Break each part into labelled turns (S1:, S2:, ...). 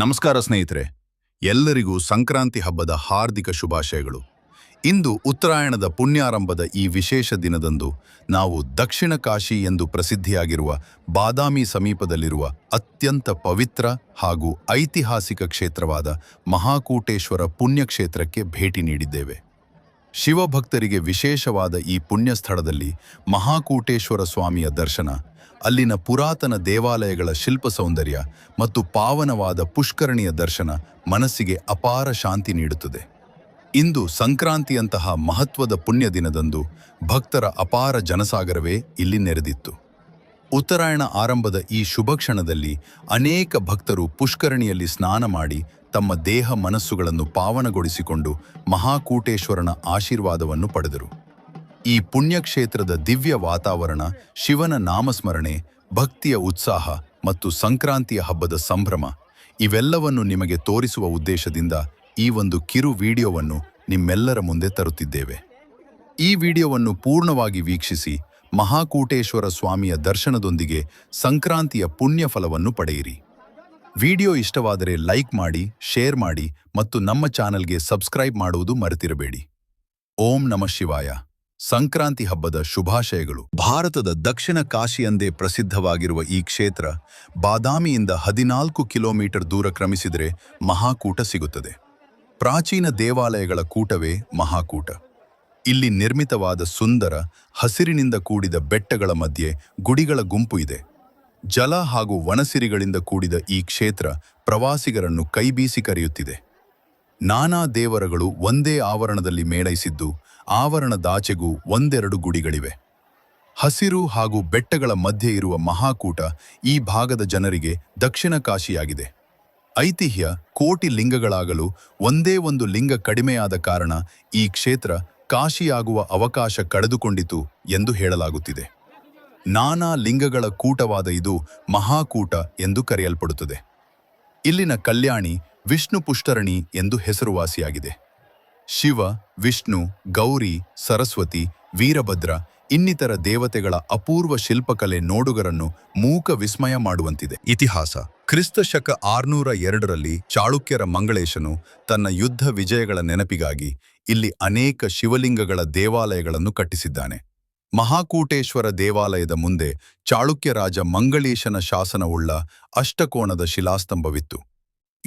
S1: ನಮಸ್ಕಾರ ಸ್ನೇಹಿತರೆ, ಎಲ್ಲರಿಗೂ ಸಂಕ್ರಾಂತಿ ಹಬ್ಬದ ಹಾರ್ದಿಕ ಶುಭಾಶಯಗಳು. ಇಂದು ಉತ್ತರಾಯಣದ ಪುಣ್ಯಾರಂಭದ ಈ ವಿಶೇಷ ದಿನದಂದು ನಾವು ದಕ್ಷಿಣ ಕಾಶಿ ಎಂದು ಪ್ರಸಿದ್ಧಿಯಾಗಿರುವ ಬಾದಾಮಿ ಸಮೀಪದಲ್ಲಿರುವ ಅತ್ಯಂತ ಪವಿತ್ರ ಹಾಗೂ ಐತಿಹಾಸಿಕ ಕ್ಷೇತ್ರವಾದ ಮಹಾಕೂಟೇಶ್ವರ ಪುಣ್ಯಕ್ಷೇತ್ರಕ್ಕೆ ಭೇಟಿ ನೀಡಿದ್ದೇವೆ. ಶಿವಭಕ್ತರಿಗೆ ವಿಶೇಷವಾದ ಈ ಪುಣ್ಯಸ್ಥಳದಲ್ಲಿ ಮಹಾಕೂಟೇಶ್ವರ ಸ್ವಾಮಿಯ ದರ್ಶನ ಅಲ್ಲಿನ ಪುರಾತನ ದೇವಾಲಯಗಳ ಶಿಲ್ಪ ಸೌಂದರ್ಯ ಮತ್ತು ಪಾವನವಾದ ಪುಷ್ಕರಣಿಯ ದರ್ಶನ ಮನಸ್ಸಿಗೆ ಅಪಾರ ಶಾಂತಿ ನೀಡುತ್ತದೆ. ಇಂದು ಸಂಕ್ರಾಂತಿಯಂತಹ ಮಹತ್ವದ ಪುಣ್ಯ ದಿನದಂದು ಭಕ್ತರ ಅಪಾರ ಜನಸಾಗರವೇ ಇಲ್ಲಿ ನೆರೆದಿತ್ತು. ಉತ್ತರಾಯಣ ಆರಂಭದ ಈ ಶುಭ ಕ್ಷಣದಲ್ಲಿ ಅನೇಕ ಭಕ್ತರು ಪುಷ್ಕರಣಿಯಲ್ಲಿ ಸ್ನಾನ ಮಾಡಿ ತಮ್ಮ ದೇಹ ಮನಸ್ಸುಗಳನ್ನು ಪಾವನಗೊಳಿಸಿಕೊಂಡು ಮಹಾಕೂಟೇಶ್ವರನ ಆಶೀರ್ವಾದವನ್ನು ಪಡೆದರು. ಈ ಪುಣ್ಯಕ್ಷೇತ್ರದ ದಿವ್ಯ ವಾತಾವರಣ, ಶಿವನ ನಾಮಸ್ಮರಣೆ, ಭಕ್ತಿಯ ಉತ್ಸಾಹ ಮತ್ತು ಸಂಕ್ರಾಂತಿಯ ಹಬ್ಬದ ಸಂಭ್ರಮ, ಇವೆಲ್ಲವನ್ನು ನಿಮಗೆ ತೋರಿಸುವ ಉದ್ದೇಶದಿಂದ ಈ ಒಂದು ಕಿರು ವಿಡಿಯೋವನ್ನು ನಿಮ್ಮೆಲ್ಲರ ಮುಂದೆ ತರುತ್ತಿದ್ದೇವೆ. ಈ ವಿಡಿಯೋವನ್ನು ಪೂರ್ಣವಾಗಿ ವೀಕ್ಷಿಸಿ ಮಹಾಕೂಟೇಶ್ವರ ಸ್ವಾಮಿಯ ದರ್ಶನದೊಂದಿಗೆ ಸಂಕ್ರಾಂತಿಯ ಪುಣ್ಯ ಫಲವನ್ನು ಪಡೆಯಿರಿ. ವಿಡಿಯೋ ಇಷ್ಟವಾದರೆ ಲೈಕ್ ಮಾಡಿ, ಶೇರ್ ಮಾಡಿ ಮತ್ತು ನಮ್ಮ ಚಾನಲ್ಗೆ ಸಬ್ಸ್ಕ್ರೈಬ್ ಮಾಡುವುದು ಮರೆತಿರಬೇಡಿ. ಓಂ ನಮಃ ಶಿವಾಯ. ಸಂಕ್ರಾಂತಿ ಹಬ್ಬದ ಶುಭಾಶಯಗಳು. ಭಾರತದ ದಕ್ಷಿಣ ಕಾಶಿ ಪ್ರಸಿದ್ಧವಾಗಿರುವ ಈ ಕ್ಷೇತ್ರ ಬಾದಾಮಿಯಿಂದ ಹದಿನಾಲ್ಕು ಕಿಲೋಮೀಟರ್ ದೂರ ಕ್ರಮಿಸಿದರೆ ಮಹಾಕೂಟ ಸಿಗುತ್ತದೆ. ಪ್ರಾಚೀನ ದೇವಾಲಯಗಳ ಕೂಟವೇ ಮಹಾಕೂಟ. ಇಲ್ಲಿ ನಿರ್ಮಿತವಾದ ಸುಂದರ, ಹಸಿರಿನಿಂದ ಕೂಡಿದ ಬೆಟ್ಟಗಳ ಮಧ್ಯೆ ಗುಡಿಗಳ ಗುಂಪು ಇದೆ. ಜಲ ಹಾಗೂ ವನಸಿರಿಗಳಿಂದ ಕೂಡಿದ ಈ ಕ್ಷೇತ್ರ ಪ್ರವಾಸಿಗರನ್ನು ಕೈಬೀಸಿ ಕರೆಯುತ್ತಿದೆ. ನಾನಾ ದೇವರಗಳು ಒಂದೇ ಆವರಣದಲ್ಲಿ ಮೇಳೈಸಿದ್ದು ಆವರಣದಾಚೆಗೂ ಒಂದೆರಡು ಗುಡಿಗಳಿವೆ. ಹಸಿರು ಹಾಗೂ ಬೆಟ್ಟಗಳ ಮಧ್ಯೆ ಇರುವ ಮಹಾಕೂಟ ಈ ಭಾಗದ ಜನರಿಗೆ ದಕ್ಷಿಣ ಕಾಶಿಯಾಗಿದೆ ಐತಿಹ್ಯ ಕೋಟಿ ಲಿಂಗಗಳಾಗಲು ಒಂದೇ ಒಂದು ಲಿಂಗ ಕಡಿಮೆಯಾದ ಕಾರಣ ಈ ಕ್ಷೇತ್ರ ಕಾಶಿಯಾಗುವ ಅವಕಾಶ ಕಳೆದುಕೊಂಡಿತು ಎಂದು ಹೇಳಲಾಗುತ್ತಿದೆ. ನಾನಾ ಲಿಂಗಗಳ ಕೂಟವಾದ ಇದು ಮಹಾಕೂಟ ಎಂದು ಕರೆಯಲ್ಪಡುತ್ತದೆ. ಇಲ್ಲಿನ ಕಲ್ಯಾಣಿ ವಿಷ್ಣು ಪುಷ್ಟರಣಿ ಎಂದು ಹೆಸರುವಾಸಿಯಾಗಿದೆ. ಶಿವ, ವಿಷ್ಣು, ಗೌರಿ, ಸರಸ್ವತಿ, ವೀರಭದ್ರ ಇನ್ನಿತರ ದೇವತೆಗಳ ಅಪೂರ್ವ ಶಿಲ್ಪಕಲೆ ನೋಡುಗರನ್ನು ಮೂಕ ವಿಸ್ಮಯ ಮಾಡುವಂತಿದೆ. ಇತಿಹಾಸ. ಕ್ರಿಸ್ತ ಶಕ ಆರ್ನೂರ ಎರಡರಲ್ಲಿ ಚಾಳುಕ್ಯರ ಮಂಗಳೇಶನು ತನ್ನ ಯುದ್ಧ ವಿಜಯಗಳ ನೆನಪಿಗಾಗಿ ಇಲ್ಲಿ ಅನೇಕ ಶಿವಲಿಂಗಗಳ ದೇವಾಲಯಗಳನ್ನು ಕಟ್ಟಿಸಿದ್ದಾನೆ. ಮಹಾಕೂಟೇಶ್ವರ ದೇವಾಲಯದ ಮುಂದೆ ಚಾಳುಕ್ಯ ರಾಜ ಮಂಗಳೇಶನ ಶಾಸನವುಳ್ಳ ಅಷ್ಟಕೋಣದ ಶಿಲಾಸ್ತಂಭವಿತ್ತು.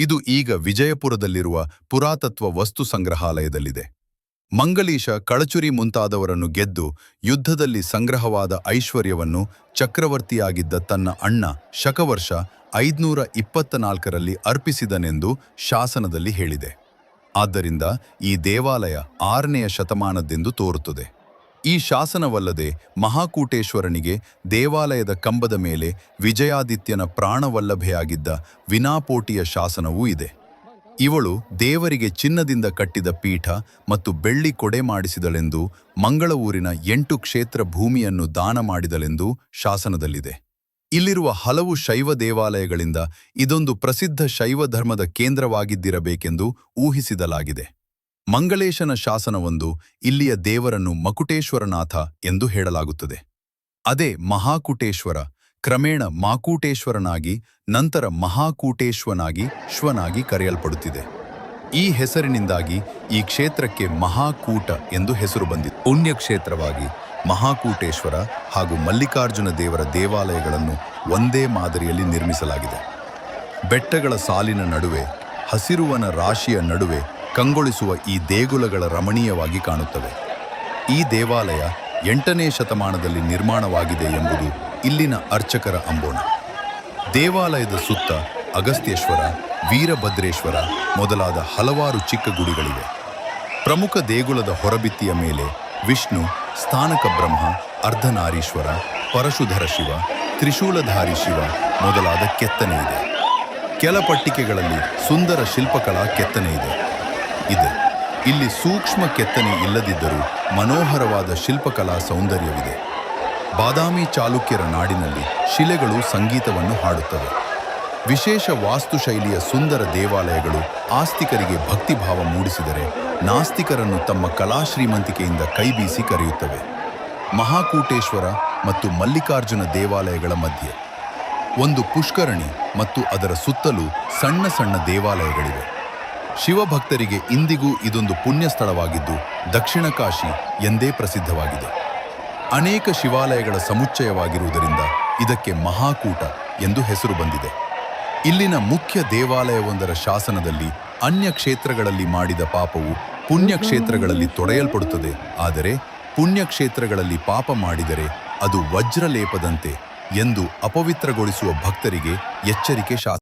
S1: ಇದು ಈಗ ವಿಜಯಪುರದಲ್ಲಿರುವ ಪುರಾತತ್ವ ವಸ್ತು ಸಂಗ್ರಹಾಲಯದಲ್ಲಿದೆ. ಮಂಗಲೀಶ ಕಳಚುರಿ ಮುಂತಾದವರನ್ನು ಗೆದ್ದು ಯುದ್ಧದಲ್ಲಿ ಸಂಗ್ರಹವಾದ ಐಶ್ವರ್ಯವನ್ನು ಚಕ್ರವರ್ತಿಯಾಗಿದ್ದ ತನ್ನ ಅಣ್ಣ ಶಕವರ್ಷ ಐದುನೂರ ಇಪ್ಪತ್ತನಾಲ್ಕರಲ್ಲಿ ಅರ್ಪಿಸಿದನೆಂದು ಶಾಸನದಲ್ಲಿ ಹೇಳಿದೆ. ಆದ್ದರಿಂದ ಈ ದೇವಾಲಯ ಆರನೆಯ ಶತಮಾನದ್ದೆಂದು ತೋರುತ್ತದೆ. ಈ ಶಾಸನವಲ್ಲದೆ ಮಹಾಕೂಟೇಶ್ವರನಿಗೆ ದೇವಾಲಯದ ಕಂಬದ ಮೇಲೆ ವಿಜಯಾದಿತ್ಯನ ಪ್ರಾಣವಲ್ಲಭೆಯಾಗಿದ್ದ ವಿನಾಪೋಟಿಯ ಶಾಸನವೂ ಇದೆ. ಇವಳು ದೇವರಿಗೆ ಚಿನ್ನದಿಂದ ಕಟ್ಟಿದ ಪೀಠ ಮತ್ತು ಬೆಳ್ಳಿ ಕೊಡೆ ಮಾಡಿಸಿದಳೆಂದು ಮಂಗಳೂರಿನ ಎಂಟು ಕ್ಷೇತ್ರ ಭೂಮಿಯನ್ನು ದಾನ ಮಾಡಿದಳೆಂದು ಶಾಸನದಲ್ಲಿದೆ. ಇಲ್ಲಿರುವ ಹಲವು ಶೈವ ದೇವಾಲಯಗಳಿಂದ ಇದೊಂದು ಪ್ರಸಿದ್ಧ ಶೈವ ಧರ್ಮದ ಕೇಂದ್ರವಾಗಿದ್ದಿರಬೇಕೆಂದು ಊಹಿಸಿದಲಾಗಿದೆ. ಮಂಗಳೇಶನ ಶಾಸನವೊಂದು ಇಲ್ಲಿಯ ದೇವರನ್ನು ಮಕುಟೇಶ್ವರನಾಥ ಎಂದು ಹೇಳಲಾಗುತ್ತದೆ. ಅದೇ ಮಹಾಕುಟೇಶ್ವರ ಕ್ರಮೇಣ ಮಾಕೂಟೇಶ್ವರನಾಗಿ, ನಂತರ ಮಹಾಕೂಟೇಶ್ವನಾಗಿ, ಶ್ವನಾಗಿ ಕರೆಯಲ್ಪಡುತ್ತಿದೆ. ಈ ಹೆಸರಿನಿಂದಾಗಿ ಈ ಕ್ಷೇತ್ರಕ್ಕೆ ಮಹಾಕೂಟ ಎಂದು ಹೆಸರು ಬಂದಿದೆ ಪುಣ್ಯಕ್ಷೇತ್ರವಾಗಿ ಮಹಾಕೂಟೇಶ್ವರ ಹಾಗೂ ಮಲ್ಲಿಕಾರ್ಜುನ ದೇವರ ದೇವಾಲಯಗಳನ್ನು ಒಂದೇ ಮಾದರಿಯಲ್ಲಿ ನಿರ್ಮಿಸಲಾಗಿದೆ. ಬೆಟ್ಟಗಳ ಸಾಲಿನ ನಡುವೆ, ಹಸಿರುವನ ರಾಶಿಯ ನಡುವೆ ಕಂಗೊಳಿಸುವ ಈ ದೇಗುಲಗಳ ರಮಣೀಯವಾಗಿ ಕಾಣುತ್ತವೆ. ಈ ದೇವಾಲಯ ಎಂಟನೇ ಶತಮಾನದಲ್ಲಿ ನಿರ್ಮಾಣವಾಗಿದೆ ಎಂಬುದು ಇಲ್ಲಿನ ಅರ್ಚಕರ ಅಂಬೋಣ. ದೇವಾಲಯದ ಸುತ್ತ ಅಗಸ್ತ್ಯೇಶ್ವರ, ವೀರಭದ್ರೇಶ್ವರ ಮೊದಲಾದ ಹಲವಾರು ಚಿಕ್ಕ ಗುಡಿಗಳಿವೆ. ಪ್ರಮುಖ ದೇಗುಲದ ಹೊರಬಿತ್ತಿಯ ಮೇಲೆ ವಿಷ್ಣು, ಸ್ಥಾನಕ ಬ್ರಹ್ಮ, ಅರ್ಧನಾರೀಶ್ವರ, ಪರಶುಧರ ಶಿವ, ತ್ರಿಶೂಲಧಾರಿ ಶಿವ ಮೊದಲಾದ ಕೆತ್ತನೆ ಇದೆ. ಕೆಲ ಪಟ್ಟಿಕೆಗಳಲ್ಲಿ ಸುಂದರ ಶಿಲ್ಪಕಲಾ ಕೆತ್ತನೆ ಇದೆ. ಇದೆ. ಇಲ್ಲಿ ಸೂಕ್ಷ್ಮ ಕೆತ್ತನೆ ಇಲ್ಲದಿದ್ದರೂ ಮನೋಹರವಾದ ಶಿಲ್ಪಕಲಾ ಸೌಂದರ್ಯವಿದೆ. ಬಾದಾಮಿ ಚಾಲುಕ್ಯರ ನಾಡಿನಲ್ಲಿ ಶಿಲೆಗಳು ಸಂಗೀತವನ್ನು ಹಾಡುತ್ತವೆ. ವಿಶೇಷ ವಾಸ್ತುಶೈಲಿಯ ಸುಂದರ ದೇವಾಲಯಗಳು ಆಸ್ತಿಕರಿಗೆ ಭಕ್ತಿಭಾವ ಮೂಡಿಸಿದರೆ ನಾಸ್ತಿಕರನ್ನು ತಮ್ಮ ಕಲಾಶ್ರೀಮಂತಿಕೆಯಿಂದ ಕೈಬೀಸಿ ಕರೆಯುತ್ತವೆ. ಮಹಾಕೂಟೇಶ್ವರ ಮತ್ತು ಮಲ್ಲಿಕಾರ್ಜುನ ದೇವಾಲಯಗಳ ಮಧ್ಯೆ. ಒಂದು ಪುಷ್ಕರಣಿ ಮತ್ತು ಅದರ ಸುತ್ತಲೂ ಸಣ್ಣ ಸಣ್ಣ ದೇವಾಲಯಗಳಿವೆ. ಶಿವಭಕ್ತರಿಗೆ ಇಂದಿಗೂ ಇದೊಂದು ಪುಣ್ಯ ಸ್ಥಳವಾಗಿದ್ದು ದಕ್ಷಿಣ ಕಾಶಿ ಎಂದೇ ಪ್ರಸಿದ್ಧವಾಗಿದೆ. ಅನೇಕ ಶಿವಾಲಯಗಳ ಸಮುಚ್ಚಯವಾಗಿರುವುದರಿಂದ ಇದಕ್ಕೆ ಮಹಾಕೂಟ ಎಂದು ಹೆಸರು ಬಂದಿದೆ. ಇಲ್ಲಿನ ಮುಖ್ಯ ದೇವಾಲಯವೊಂದರ ಶಾಸನದಲ್ಲಿ ಅನ್ಯ ಕ್ಷೇತ್ರಗಳಲ್ಲಿ ಮಾಡಿದ ಪಾಪವು ಪುಣ್ಯಕ್ಷೇತ್ರಗಳಲ್ಲಿ ತೊಡೆಯಲ್ಪಡುತ್ತದೆ ಆದರೆ ಪುಣ್ಯ ಕ್ಷೇತ್ರಗಳಲ್ಲಿ ಪಾಪ ಮಾಡಿದರೆ ಅದು ವಜ್ರಲೇಪದಂತೆ ಎಂದು ಅಪವಿತ್ರಗೊಳಿಸುವ ಭಕ್ತರಿಗೆ ಎಚ್ಚರಿಕೆ ಶಾಸನ